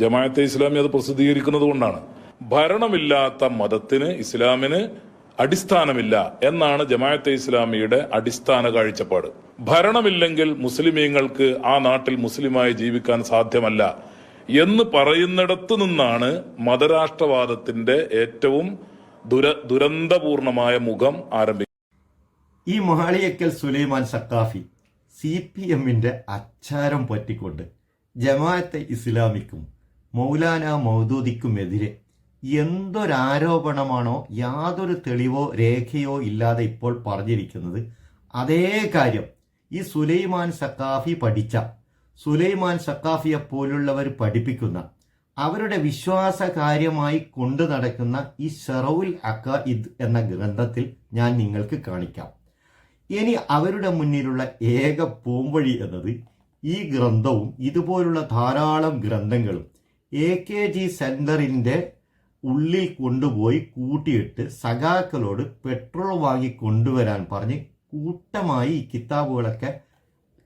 ജമാഅത്തെ ഇസ്ലാമി അത് പ്രസിദ്ധീകരിക്കുന്നത് കൊണ്ടാണ്. ഭരണമില്ലാത്ത മതത്തിന് ഇസ്ലാമിന് അടിസ്ഥാനമില്ല എന്നാണ് ജമാഅത്തെ ഇസ്ലാമിയുടെ അടിസ്ഥാന കാഴ്ചപ്പാട്. ഭരണമില്ലെങ്കിൽ മുസ്ലിമീങ്ങൾക്ക് ആ നാട്ടിൽ മുസ്ലിമായി ജീവിക്കാൻ സാധ്യമല്ല എന്ന് പറയുന്നിടത്തു നിന്നാണ് മതരാഷ്ട്രവാദത്തിന്റെ ഏറ്റവും ദുര ദുരന്തപൂർണമായ മുഖം ആരംഭിക്കുന്നത്. ഈ മഹാളിയക്കൽ സുലൈമാൻ സക്കാഫി സി പി എമ്മിന്റെ അച്ചാരം പറ്റിക്കൊണ്ട് ജമാഅത്തെ ഇസ്ലാമിക്കും മൗലാന മൗദൂദിക്കുമെതിരെ എന്തൊരാരോപണമാണോ യാതൊരു തെളിവോ രേഖയോ ഇല്ലാതെ ഇപ്പോൾ പറഞ്ഞിരിക്കുന്നത്. അതേ കാര്യം ഈ സുലൈമാൻ സക്കാഫി പഠിച്ച സുലൈമാൻ സക്കാഫിയെ പോലുള്ളവർ പഠിപ്പിക്കുന്ന അവരുടെ വിശ്വാസ കാര്യമായി കൊണ്ടു നടക്കുന്ന ഈ ഷെറവുൽ അക്ക ഇദ് എന്ന ഗ്രന്ഥത്തിൽ ഞാൻ നിങ്ങൾക്ക് കാണിക്കാം. ഇനി അവരുടെ മുന്നിലുള്ള ഏക പോംവഴി എന്നത് ഈ ഗ്രന്ഥവും ഇതുപോലുള്ള ധാരാളം ഗ്രന്ഥങ്ങളും എ കെ ജി സെന്ററിന്റെ ഉള്ളിൽ കൊണ്ടുപോയി കൂട്ടിയിട്ട് സഖാക്കളോട് പെട്രോൾ വാങ്ങി കൊണ്ടുവരാൻ പറഞ്ഞ് കൂട്ടമായി ഈ കിതാബുകളൊക്കെ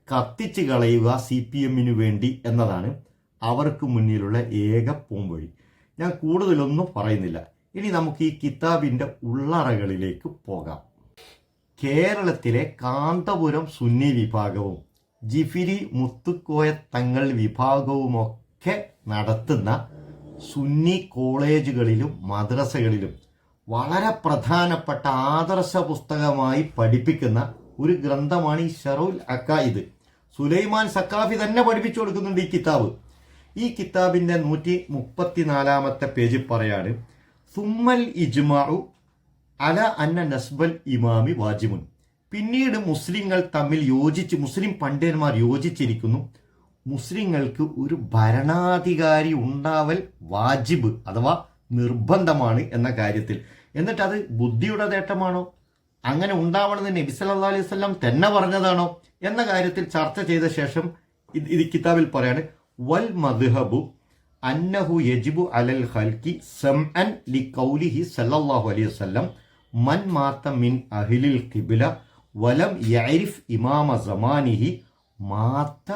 കത്തിച്ച് കളയുക സി പി എമ്മിന് വേണ്ടി എന്നതാണ് അവർക്ക് മുന്നിലുള്ള ഏക പോംവഴി. ഞാൻ കൂടുതലൊന്നും പറയുന്നില്ല. ഇനി നമുക്ക് ഈ കിതാബിന്റെ ഉള്ളറകളിലേക്ക് പോകാം. കേരളത്തിലെ കാന്തപുരം സുന്നി വിഭാഗവും ജിഫിരി മുത്തുക്കോയ തങ്ങൾ വിഭാഗവുമൊക്കെ നടത്തുന്ന സുന്നി കോളേജുകളിലും മദ്രസകളിലും വളരെ പ്രധാനപ്പെട്ട ആദർശ പുസ്തകമായി പഠിപ്പിക്കുന്ന ഒരു ഗ്രന്ഥമാണ് ഈ ഷറുൽ അക്കായിദ്. സുലൈമാൻ സക്കാഫി തന്നെ പഠിപ്പിച്ചു കൊടുക്കുന്നുണ്ട് ഈ കിതാബ്. ഈ കിതാബിന്റെ നൂറ്റി മുപ്പത്തിനാലാമത്തെ പേജിൽ പറയാണ് സുമ്മൽ ഇജ്മാറു അല അന്ന നസ്ബൽ ഇമാമി വാജിമുൻ. പിന്നീട് മുസ്ലിങ്ങൾ തമ്മിൽ യോജിച്ച് മുസ്ലിം പണ്ഡിതന്മാർ യോജിച്ചിരിക്കുന്നു. മുസ്ലിങ്ങൾക്ക് ഒരു ഭരണാധികാരി ഉണ്ടാവൽ വാജിബ് അഥവാ നിർബന്ധമാണ് എന്ന കാര്യത്തിൽ. എന്നിട്ട് അത് ബുദ്ധിയുടെ നേട്ടമാണോ? അങ്ങനെ ഉണ്ടാവണമെന്ന് നബി സല്ലാ അലൈഹി സ്വല്ലാം തന്നെ പറഞ്ഞതാണോ? എന്ന കാര്യത്തിൽ ചർച്ച ചെയ്ത ശേഷം ഇത് ഇത് കിതാബിൽ പറയാണ് വൽ മദ്ഹബു അന്നഹു യജിബു അലൽ ഹൽക്കി സം അൻ ലി കൗലിഹി സല്ലാഹു അലൈഹി വസ്ലം മൻ മാത്ത മിൻ അഹിലിൽ ഖിബ്ല വലം യഅരിഫ് ഇമാമ സമാനിഹി മാത്ത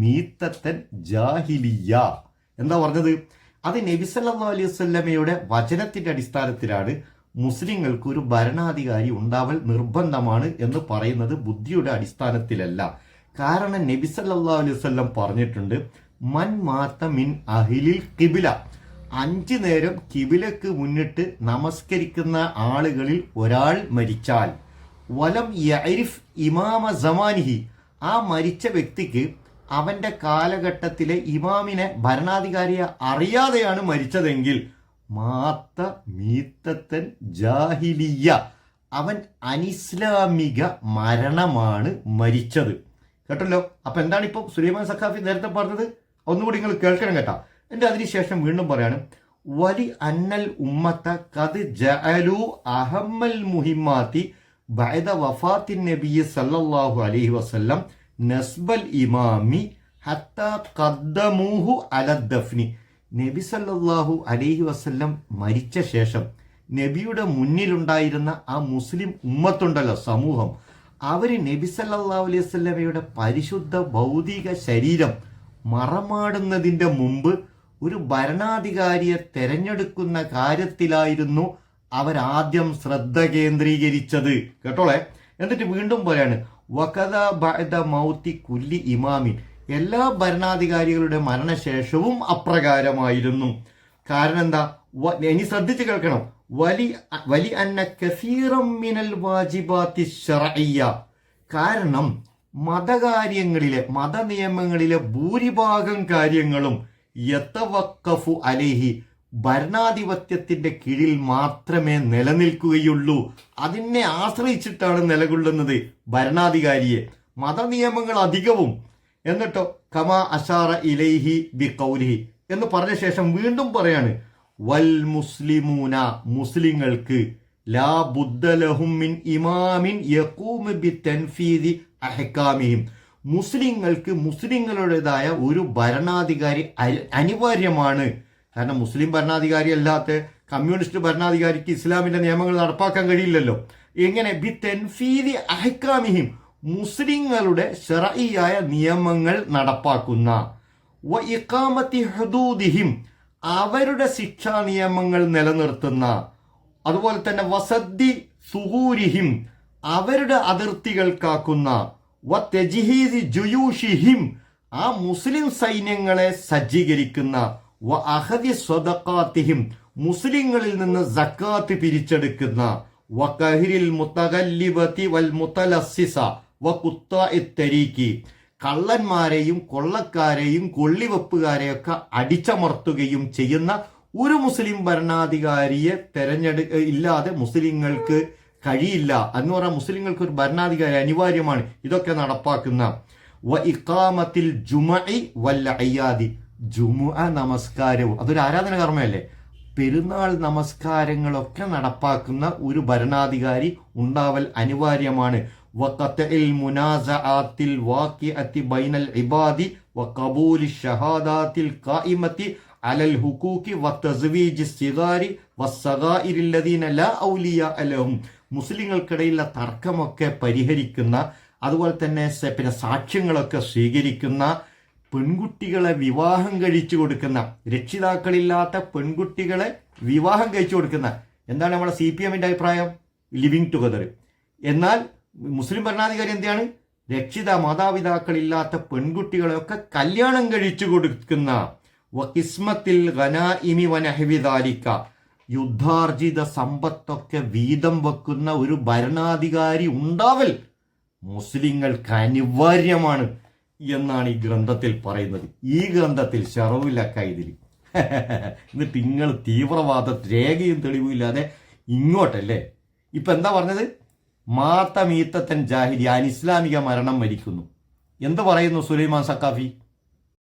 മീത്തത്തൻ ജാഹിലിയ എന്താ പറഞ്ഞത്? അത് നബി സല്ലാ അലൈഹി സ്വല്ലമയുടെ വചനത്തിന്റെ അടിസ്ഥാനത്തിലാണ് മുസ്ലിങ്ങൾക്ക് ഒരു ഭരണാധികാരി ഉണ്ടാവൽ നിർബന്ധമാണ് എന്ന് പറയുന്നത് ബുദ്ധിയുടെ അടിസ്ഥാനത്തിലല്ല. കാരണം നബി സല്ലാ അലൈഹി സ്വല്ലം പറഞ്ഞിട്ടുണ്ട് മൻ മാത്ത മിൻ അഹിലിൽ കിബില. അഞ്ചു നേരം കിബിലക്ക് മുന്നിട്ട് നമസ്കരിക്കുന്ന ആളുകളിൽ ഒരാൾ മരിച്ചാൽ വലം ഇമാമ സമാനിഹി. ആ മരിച്ച വ്യക്തിക്ക് അവന്റെ കാലഘട്ടത്തിലെ ഇമാമിനെ ഭരണാധികാരിയെ അറിയാതെയാണ് മരിച്ചതെങ്കിൽ മാത്ത മീത്തത്തൻ ജാഹിലിയ. അവൻ അനിസ്ലാമിക മരണമാണ് മരിച്ചത്. കേട്ടല്ലോ? അപ്പൊ എന്താണ് ഇപ്പൊ സുലൈമാൻ സഖാഫി നേരത്തെ പറഞ്ഞത്? ഒന്നുകൂടി നിങ്ങൾ കേൾക്കണം കേട്ടോ. എന്റെ അതിനുശേഷം വീണ്ടും പറയാണ് വലി അന്നൽ ഉമ്മത്ത കത് ജഅലു അഹമ്മൽ മുഹിമാത്തി ബഅദ വഫാത്തിൻ നബി സല്ലല്ലാഹു അലൈഹി വസല്ലം നസ്ബൽ ഇമാമി ഹത്ത ഖദ്ദമൂഹു അലദ്ദഫ്നി നബി സല്ലല്ലാഹു അലൈഹി വസല്ലം മരിച്ച ശേഷം നബിയുടെ മുന്നിലുണ്ടായിരുന്ന ആ മുസ്ലിം ഉമ്മത്തുണ്ടല്ലോ സമൂഹം. അവർ നബി സല്ലല്ലാഹു അലൈഹി വസല്ലമയുടെ പരിശുദ്ധ ഭൗതിക ശരീരം മറമാടുന്നതിന്റെ മുമ്പ് ഒരു ഭരണാധികാരിയെ തെരഞ്ഞെടുക്കുന്ന കാര്യത്തിലായിരുന്നു അവരാദ്യം ശ്രദ്ധ കേന്ദ്രീകരിച്ചത്. കേട്ടോളെ? എന്നിട്ട് വീണ്ടും പറയാണ് വകദ ബഅദ മൗത്തി കുല്ലി ഇമാമിൻ. എല്ലാ ഭരണാധികാരികളുടെ മരണശേഷവും അപ്രകാരമായിരുന്നു. കാരണം എന്താ? ഇനി ശ്രദ്ധിച്ച് കേൾക്കണം. വലി വലി അന്ന കസീറം മിനൽ വാജിബാത്തി ഷറയ്യ കാരണം മതകാര്യങ്ങളിലെ മതനിയമങ്ങളിലെ ഭൂരിഭാഗം കാര്യങ്ങളും യത്തവക്കഫു അലേഹി ഭരണാധിപത്യത്തിന്റെ കീഴിൽ മാത്രമേ നിലനിൽക്കുകയുള്ളൂ. അതിനെ ആശ്രയിച്ചിട്ടാണ് നിലകൊള്ളുന്നത് ഭരണാധികാരിയെ. മതനിയമങ്ങൾ അധികവും. എന്നിട്ടോ കമാ അഷാറ ഇലൈഹി ബി കൗലിഹി എന്ന് പറഞ്ഞ ശേഷം വീണ്ടും പറയാണ് വൽ മുസ്ലിമൂന മുസ്ലിങ്ങൾക്ക് ലാ ബുദ്ധലഹുമിൻ ഇമാമിൻ യക്കൂമ് ബി തൻഫീദി അഹക്കാമിയും മുസ്ലിങ്ങൾക്ക് മുസ്ലിങ്ങളുടേതായ ഒരു ഭരണാധികാരി അനിവാര്യമാണ്. കാരണം മുസ്ലിം ഭരണാധികാരി അല്ലാത്ത കമ്മ്യൂണിസ്റ്റ് ഭരണാധികാരിക്ക് ഇസ്ലാമിന്റെ നിയമങ്ങൾ നടപ്പാക്കാൻ കഴിയില്ലല്ലോ. എങ്ങനെ? ബി തെൻഫീദി അഹ്കാമിഹിം മുസ്ലിങ്ങളുടെ ഷറയിയായ നിയമങ്ങൾ നടപ്പാക്കുന്ന. വ ഇക്കാമത്തി ഹുദൂദിഹിം അവരുടെ ശിക്ഷാ നിയമങ്ങൾ നിലനിർത്തുന്ന. അതുപോലെ തന്നെ വസദ്ദി സുഹൂരിഹിം അവരുടെ അതിർത്തികൾ കാക്കുന്ന വ തെജിഹീദി ജുയൂഷിഹിം ആ മുസ്ലിം സൈന്യങ്ങളെ സജ്ജീകരിക്കുന്ന. വ മുസ്ലിങ്ങളിൽ നിന്ന് സക്കാത്ത് പിരിച്ചെടുക്കുന്ന വ മുത്തകല്ലിബത്തി വൽ മുത്തലസിസ വ കുത്തരീക്കി കള്ളന്മാരെയും കൊള്ളക്കാരെയും കൊള്ളിവെപ്പുകാരെയൊക്കെ അടിച്ചമർത്തുകയും ചെയ്യുന്ന ഒരു മുസ്ലിം ഭരണാധികാരിയെ തെരഞ്ഞെടു ഇല്ലാതെ മുസ്ലിങ്ങൾക്ക് കഴിയില്ല എന്ന് പറഞ്ഞാൽ മുസ്ലിങ്ങൾക്ക് ഒരു ഭരണാധികാരി അനിവാര്യമാണ്. ഇതൊക്കെ നടപ്പാക്കുന്ന വ ഇക്കാമത്തിൽ ജുമഇ വല്ല അയ്യാദി ജുമുഅ നമസ്കാരവും. അതൊരു ആരാധന കർമ്മയല്ലേ? പെരുന്നാൾ നമസ്കാരങ്ങളൊക്കെ നടപ്പാക്കുന്ന ഒരു ഭരണാധികാരി ഉണ്ടാവൽ അനിവാര്യമാണ്. അലൽ മുസ്ലിങ്ങൾക്കിടയിലെ തർക്കമൊക്കെ പരിഹരിക്കുന്ന അതുപോലെ തന്നെ പിന്നെ സാക്ഷ്യങ്ങളൊക്കെ സ്വീകരിക്കുന്ന പെൺകുട്ടികളെ വിവാഹം കഴിച്ചു കൊടുക്കുന്ന രക്ഷിതാക്കളില്ലാത്ത പെൺകുട്ടികളെ വിവാഹം കഴിച്ചു കൊടുക്കുന്ന എന്താണ് നമ്മുടെ സി പി എമ്മിന്റെ അഭിപ്രായം? ലിവിങ് ടുഗദർ എന്നാൽ മുസ്ലിം ഭരണാധികാരി എന്താണ്? രക്ഷിത മാതാപിതാക്കളില്ലാത്ത പെൺകുട്ടികളെയൊക്കെ കല്യാണം കഴിച്ചു കൊടുക്കുന്ന വകിസ്മത്തിൽ ഖനാഇമി വനഹവിദാലിക്ക യുദ്ധാർജിത സമ്പത്തൊക്കെ വീതം വെക്കുന്ന ഒരു ഭരണാധികാരി ഉണ്ടാവൽ മുസ്ലിങ്ങൾക്ക് അനിവാര്യമാണ്. എന്നാണ് ഈ ഗ്രന്ഥത്തിൽ പറയുന്നത്. ഈ ഗ്രന്ഥത്തിൽ ഷറവിലക്ക ഇതിൽ എന്നിട്ട് നിങ്ങൾ തീവ്രവാദ രേഖയും തെളിവുമില്ലാതെ ഇങ്ങോട്ടല്ലേ? ഇപ്പൊ എന്താ പറഞ്ഞത്? മാത്ത മീത്തത്തൻ ജാഹിരി അനിസ്ലാമിക മരണം മരിക്കുന്നു. എന്ത് പറയുന്നു സുലൈമാൻ സക്കാഫി